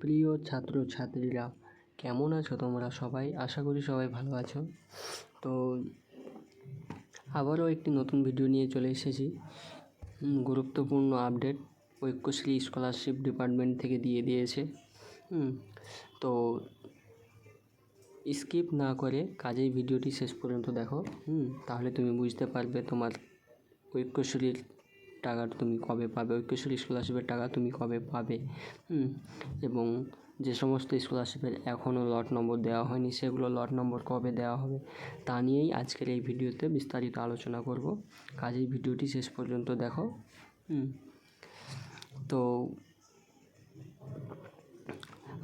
প্রিয় ছাত্র ছাত্রীরা কেমন আছো তোমরা সবাই? আশা করি সবাই ভালো আছো। তো আবারও একটি নতুন ভিডিও নিয়ে চলে এসেছি। গুরুত্বপূর্ণ আপডেট ঐক্যশ্রী স্কলারশিপ ডিপার্টমেন্ট থেকে দিয়ে দিয়েছে। তো স্কিপ না করে কাজেই ভিডিওটি শেষ পর্যন্ত দেখো। হুম তাহলে তুমি বুঝতে পারবে তোমার ঐক্যশ্রীর টাকা তুমি কবে পাবে? ঐক্যশ্রী স্কলারশিপের টাকা তুমি কবে পাবে? এবং যে সমস্ত স্কলারশিপের এখনও লট নম্বর দেওয়া হয়নি, সেগুলো লট নম্বর কবে দেওয়া হবে, তা নিয়েই আজকের এই ভিডিওতে বিস্তারিত আলোচনা করব। কাজেই ভিডিওটি শেষ পর্যন্ত দেখো। তো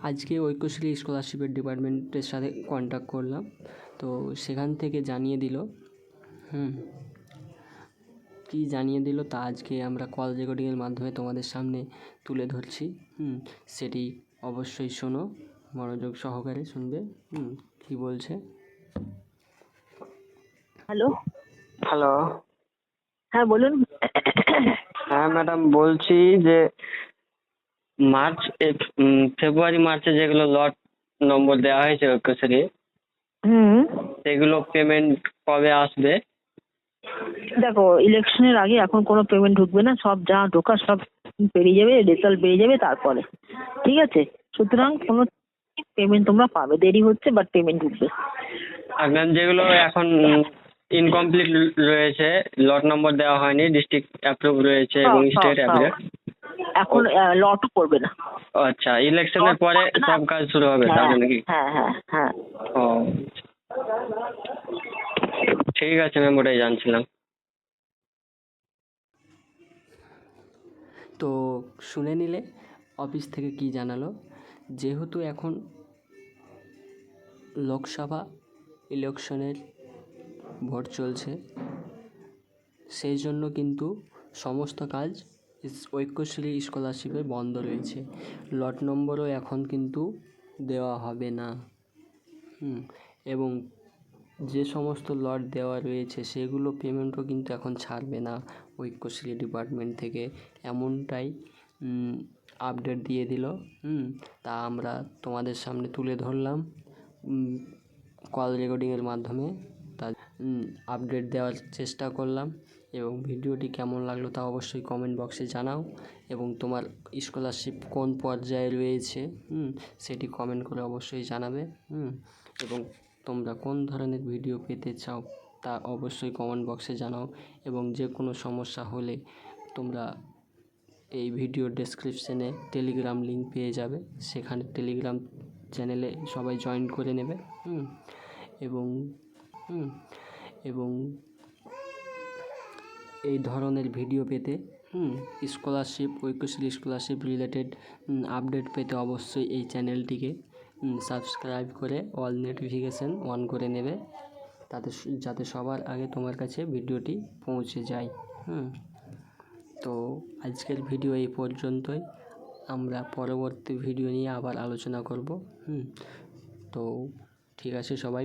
আজকে ঐক্যশ্রী স্কলারশিপের ডিপার্টমেন্টের সাথে কন্ট্যাক্ট করলাম। তো সেখান থেকে জানিয়ে দিল, হুম কী জানিয়ে দিল তা আজকে আমরা কল রেকর্ডিংয়ের মাধ্যমে তোমাদের সামনে তুলে ধরছি। হুম সেটি অবশ্যই শোনো মনোযোগ সহকারে শুনবে। হুম কী বলছে? হ্যালো। হ্যালো। হ্যাঁ বলুন। হ্যাঁ ম্যাডাম বলছি যে মার্চ ফেব্রুয়ারি মার্চে যেগুলো লট নম্বর দেওয়া হয়েছে ঐক্যশ্রী হুম। সেগুলো পেমেন্ট কবে আসবে? দেখো ইলেকশনের আগে এখন কোনো পেমেন্ট ঢুকবে না সব যা ঢোকার সব পেরিয়ে যাবে রেজাল্ট বেরিয়ে যাবে তারপরে। ঠিক আছে? সুতরাং কোনো পেমেন্ট তোমরা পাবে। দেরি হচ্ছে বাট পেমেন্ট ঢুকবে। আর ম্যাম যেগুলো এখন ইনকমপ্লিট রয়েছে লট নম্বর দেওয়া হয়নি ডিস্ট্রিক্ট অ্যাপ্রুভ রয়েছে এবং স্টেট। অ্যাপ্রুভ এখন লটও করবে না। আচ্ছা ইলেকশনের পরে সব কাজ শুরু হবে হ্যাঁ তাহলে নাকি? হ্যাঁ হ্যাঁ হ্যাঁ। ও। ঠিক আছে ম্যাম ওটাই জানছিলাম। তো শুনে নিলে অফিস থেকে কি জানালো? যেহেতু এখন লোকসভা ইলেকশনের ভোট চলছে, সেই জন্য কিন্তু সমস্ত কাজ ঐক্যশ্রী স্কলারশিপে বন্ধ রয়েছে। লট নম্বরও এখন কিন্তু দেওয়া হবে না। হুম, এবং যে সমস্ত লট দেওয়া রয়েছে, সেগুলো পেমেন্টও কিন্তু এখন ছাড়বে না ঐক্যশ্রী ডিপার্টমেন্ট থেকে। এমনটাই আপডেট দিয়ে দিল। হুম, তা আমরা তোমাদের সামনে তুলে ধরলাম কল রেকর্ডিংয়ের মাধ্যমে। তা আপডেট দেওয়ার চেষ্টা করলাম এবং ভিডিওটি কেমন লাগল তা অবশ্যই কমেন্ট বক্সে জানাও এবং তোমার স্কলারশিপ কোন পর্যায়ে রয়েছে, হুম, সেটি কমেন্ট করে অবশ্যই জানাবে, হুম, এবং তোমরা কোন ধরনের ভিডিও পেতে চাও তা অবশ্যই কমেন্ট বক্সে জানাও এবং যে কোনো সমস্যা হলে তোমরা এই ভিডিও ডেসক্রিপশনে টেলিগ্রাম লিঙ্ক পেয়ে যাবে। সেখানে টেলিগ্রাম চ্যানেলে সবাই জয়েন করে নেবে। হুম, এবং হুম, এবং এই ধরনের ভিডিও পেতে, হুম, scholarship Aikyashree scholarship related update পেতে অবশ্যই এই চ্যানেলটিকে। সাবস্ক্রাইব করে অল নোটিফিকেশান অন করে নেবে। তাতে যাতে সবার আগে তোমার কাছে ভিডিওটি পৌঁছে যায়। হুম। তো আজকের ভিডিও এই পর্যন্তই। আমরা পরবর্তী ভিডিও নিয়ে আবার আলোচনা করব। হুম। তো ঠিক আছে সবাই